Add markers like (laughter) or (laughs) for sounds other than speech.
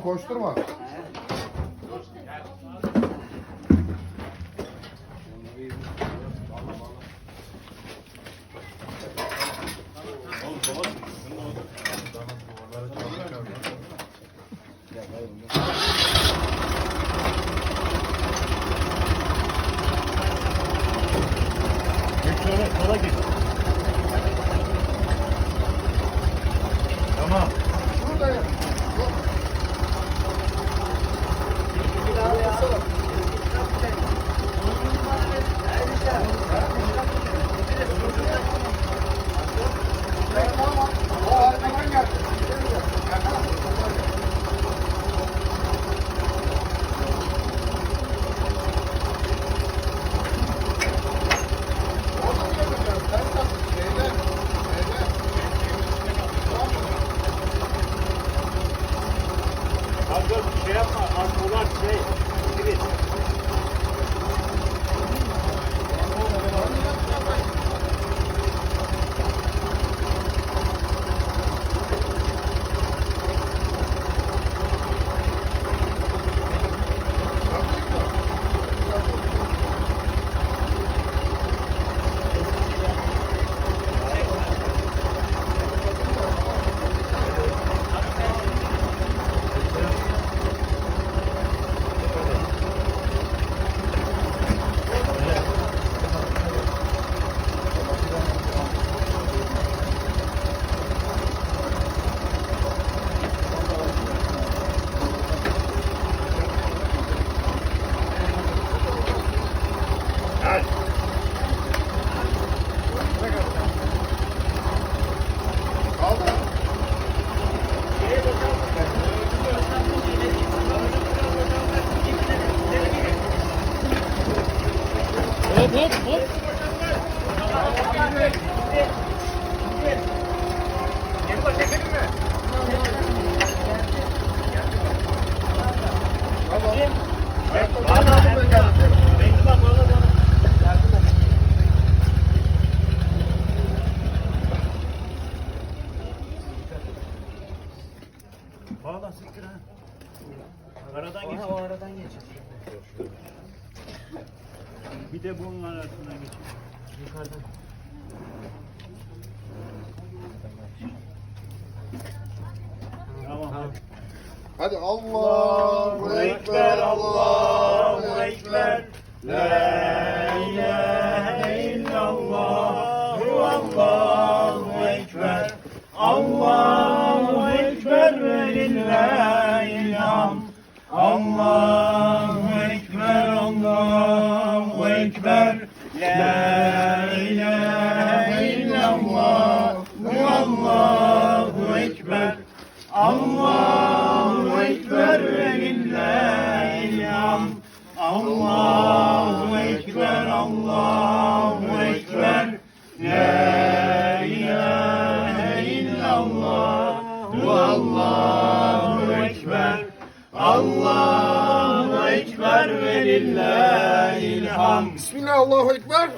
Koşturma koşturma. Sola git. Fazla şey yapma. Şey. Gidin. Hadi. Kaldı. Hop hop. Bağla siktir ha. Aradan geç. o aradan geçer. (laughs) Bir de bunun arasından geç. Yukarıdan. Tamam. Hadi Allahu Ekber, Allahu Ekber. La ilahe illallah. Allahu Ekber. Allahu Ekber ve lillahil hamd. Allahu La ilahe illallah. Allahu Ekber. Allahu Ekber ve lillahil hamd. Allahu Ekber, Allahu Ekber. La ilahe illallah. Allahu Ekber. Allahu Ekber ve lillahil hamd. Bismillah Allahu Ekber.